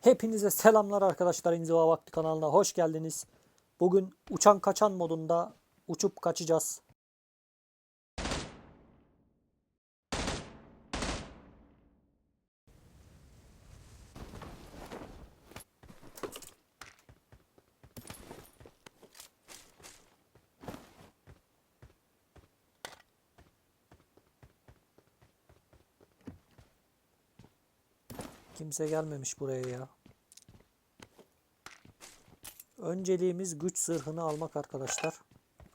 Hepinize selamlar arkadaşlar İnziva Vakti kanalına hoş geldiniz. Bugün uçan kaçan modunda uçup kaçacağız. Kimse gelmemiş buraya ya. Önceliğimiz güç zırhını almak arkadaşlar.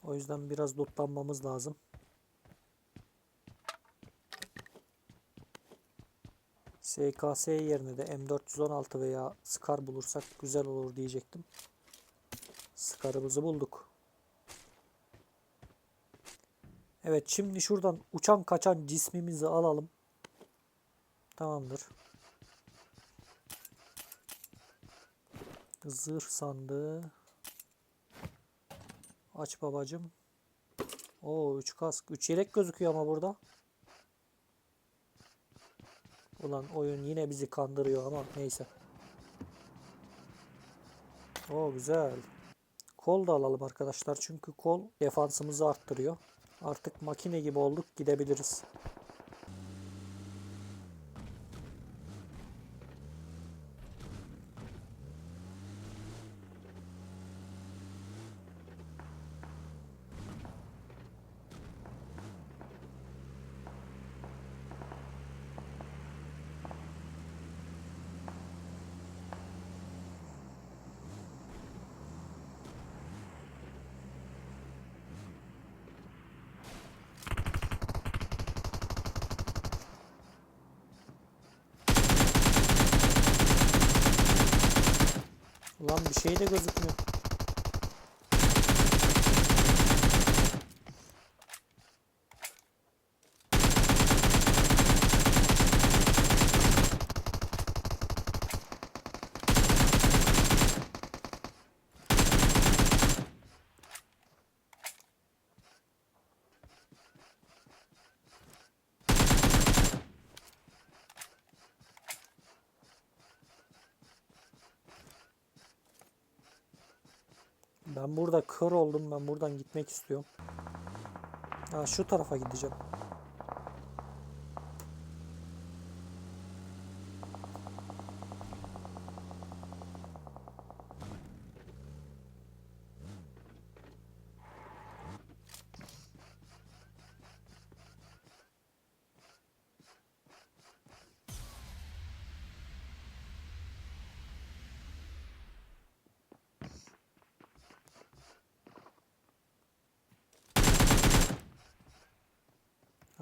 O yüzden biraz lootlanmamız lazım. SKS yerine de M416 veya Scar bulursak güzel olur diyecektim. Scar'ımızı bulduk. Evet şimdi şuradan uçan kaçan cismimizi alalım. Tamamdır. Zırh sandığı. Aç babacım. Oo 3 kask. 3 yelek gözüküyor ama burada. Ulan oyun yine bizi kandırıyor ama neyse. Oo güzel. Kol da alalım arkadaşlar. Çünkü kol defansımızı arttırıyor. Artık makine gibi olduk gidebiliriz. Ulan bir şey de gözükmüyor. Ben burada kör oldum. Ben buradan gitmek istiyorum. Ha, şu tarafa gideceğim.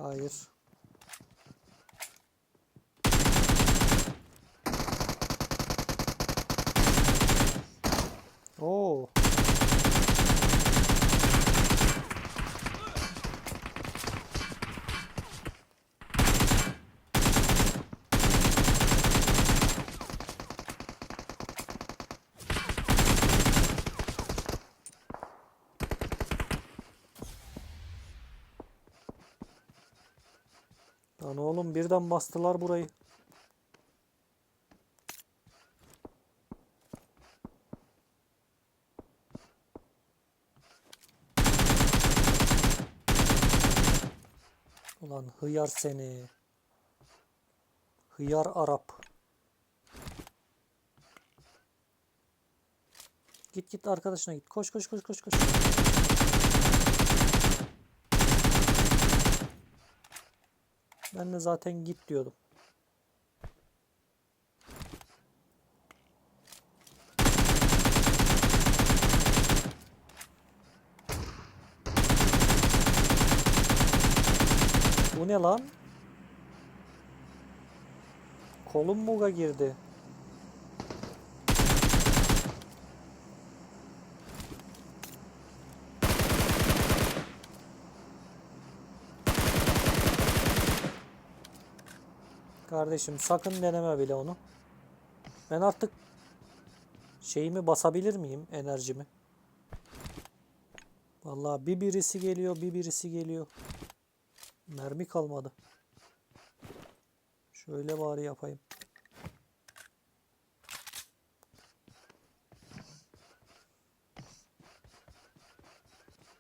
Hayır. Oo. Lan oğlum birden bastılar burayı. Ulan hıyar seni. Hıyar Arap. Git git arkadaşına git. Koş koş koş koş koş. Ben de zaten git diyordum. Bu ne lan? Kolum buga girdi. Kardeşim sakın deneme bile onu. Ben artık şeyimi basabilir miyim enerjimi? Vallahi bir birisi geliyor, bir birisi geliyor. Mermi kalmadı. Şöyle bari yapayım.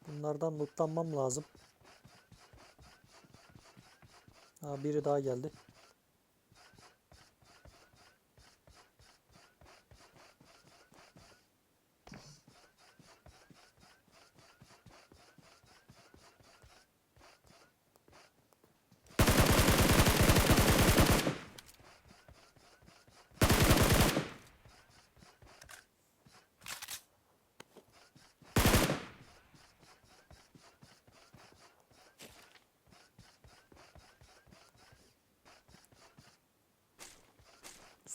Bunlardan lootlanmam lazım. Ha, biri daha geldi.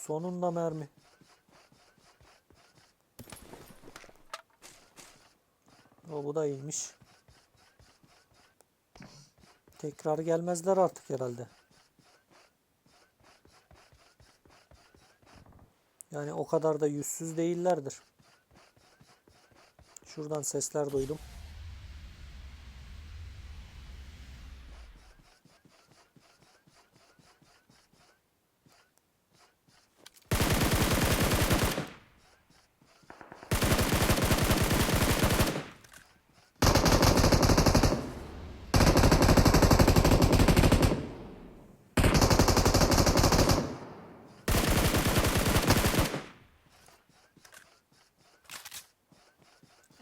Sonunda mermi. O bu da iyiymiş. Tekrar gelmezler artık herhalde. Yani o kadar da yüzsüz değillerdir. Şuradan sesler duydum.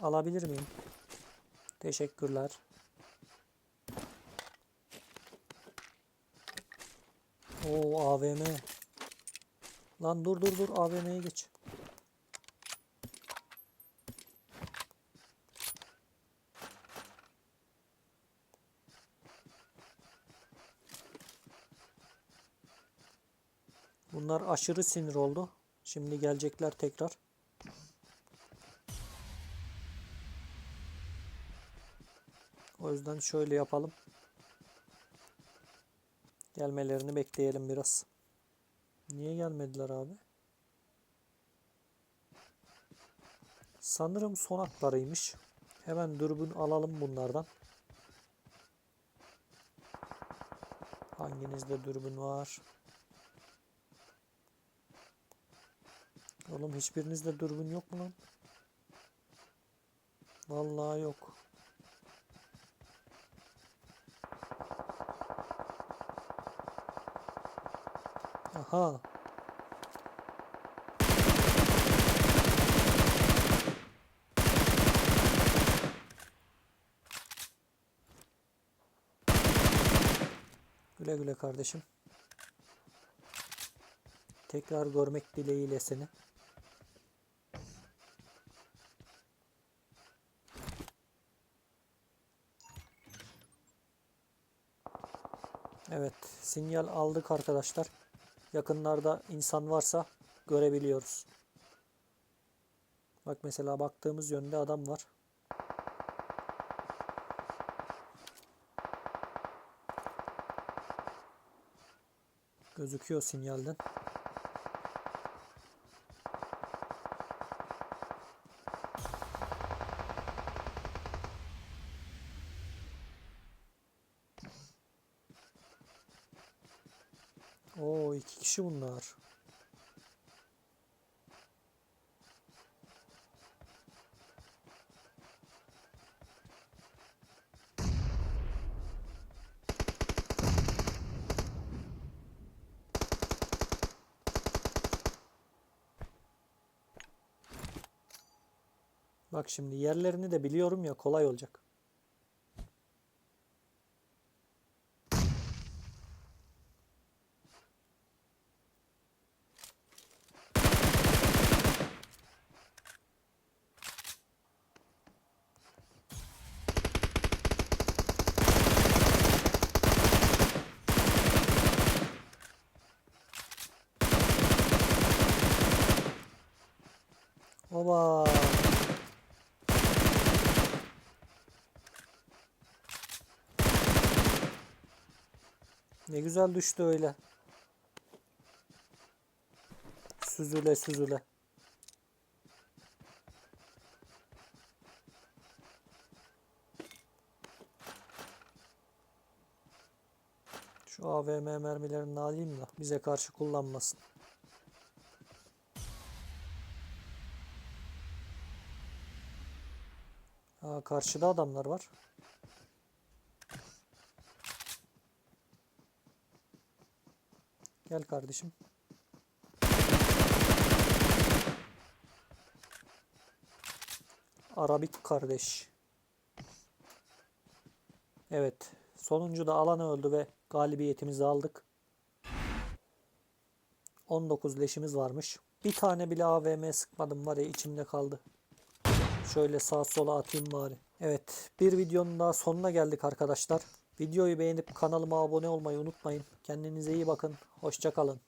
Alabilir miyim? Teşekkürler. Oo AVM. Lan dur dur dur AVM'ye geç. Bunlar aşırı sinir oldu. Şimdi gelecekler tekrar. O yüzden şöyle yapalım. Gelmelerini bekleyelim biraz. Niye gelmediler abi? Sanırım son haklarıymış. Hemen dürbün alalım bunlardan. Hanginizde dürbün var? Oğlum hiçbirinizde dürbün yok mu lan? Vallahi yok. Aha. Güle güle kardeşim. Tekrar görmek dileğiyle seni. Evet, sinyal aldık arkadaşlar. Yakınlarda insan varsa görebiliyoruz. Bak mesela baktığımız yönde adam var. Gözüküyor sinyalden. Oo iki kişi bunlar. Bak şimdi yerlerini de biliyorum ya kolay olacak. Oba. Ne güzel düştü öyle. Süzüle süzüle. Şu AVM mermilerini alayım da bize karşı kullanmasın. Aa, karşıda adamlar var. Gel kardeşim. Arabik kardeş. Evet. Sonuncu da alanı öldü ve galibiyetimizi aldık. 19 leşimiz varmış. Bir tane bile AVM sıkmadım var ya içimde kaldı. Şöyle sağa sola atayım bari. Evet bir videonun daha sonuna geldik arkadaşlar. Videoyu beğenip kanalıma abone olmayı unutmayın. Kendinize iyi bakın. Hoşça kalın.